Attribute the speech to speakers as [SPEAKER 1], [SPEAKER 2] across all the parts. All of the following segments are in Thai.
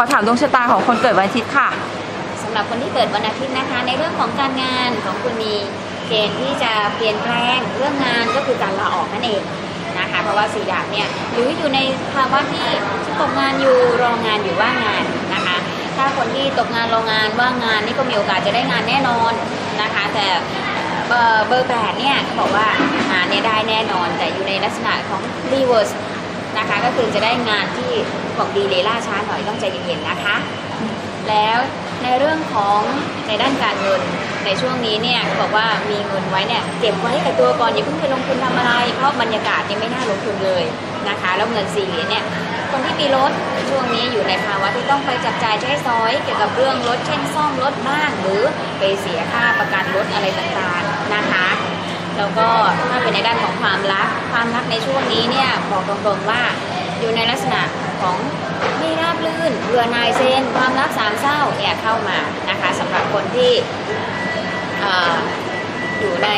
[SPEAKER 1] ขอถามดวงชะตาของคนเกิดวันอาทิตย์ค่ะ
[SPEAKER 2] สำหรับคนที่เกิดวันอาทิตย์นะคะ ในเรื่องของการงานของคุณมีเกณฑ์ที่จะเปลี่ยนแปลงเรื่องงานก็คือการลาออกนั่นเองนะคะ เพราะว่าสีดาบเนี่ยหรืออยู่ในภาวะที่ตกงานอยู่รองงานอยู่ว่างงานนะคะ ถ้าคนที่ตกงานรองงานว่างงานนี่ก็มีโอกาสจะได้งานแน่นอนนะคะ แต่เบอร์แปดเนี่ยเขาบอกว่างานเนี่ยได้แน่นอน แต่อยู่ในลักษณะของ reverse นะคะ ก็คือจะได้งานที่บอกดีเลยล่าช้าหน่อยต้องใจเย็นๆนะคะ แล้วในเรื่องของในด้านการเงินในช่วงนี้เนี่ยบอกว่ามีเงินไว้เนี่ยเก็บไว้กับตัวก่อนอย่าเพิ่งไปลงทุนทำอะไร เพราะบรรยากาศเนี่ยไม่น่าลงทุนเลยนะคะ แล้วเงินสี่เหรียญเนี่ยคนที่มีรถช่วงนี้อยู่ในภาวะที่ต้องไปจับจ่ายใช้สอย เกี่ยวกับเรื่องรถเช่นซ่อมรถบ้างหรือไปเสียค่าประกันรถอะไรต่างๆนะคะ แล้วก็ถ้าเป็นในด้านของความรัก ความรักในช่วงนี้เนี่ยบอกตรงๆว่าอยู่ในลักษณะของไม่ราบรื่นเบื่อนายเซนความรักสามเศร้าเนี่ยเข้ามานะคะสำหรับคนที่อออยู่ใน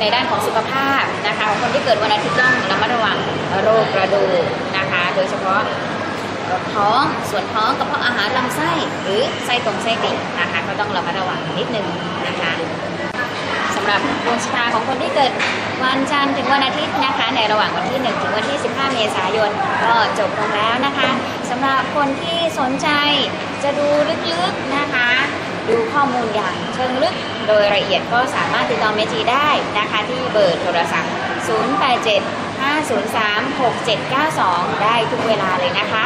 [SPEAKER 2] ในด้านของสุขภาพนะคะของคนที่เกิดวันอาทิตย์ต้องระมัดระวังโรคกระดูกนะคะ โดยเฉพาะท้องส่วนท้องกระเพาะอาหารลำไส้หรือไส้ตรงไส้ติ่งนะคะ ก็ต้องระมัดระวังนิดนึงนะคะ สำหรับดวงชะตาของคนที่เกิดวันจันทร์ถึงวันอาทิตย์นะคะ ในระหว่างวันที่ 1 ถึงวันที่ 15 เมษายน ก็จบลงแล้วนะคะสำหรับคนที่สนใจจะดูลึกๆนะคะ ดูข้อมูลอย่างเชิงลึกโดยละเอียดก็สามารถติดต่อเมจีได้นะคะที่เบอร์โทรศัพท์ 087 503 6792 ได้ทุกเวลาเลยนะคะ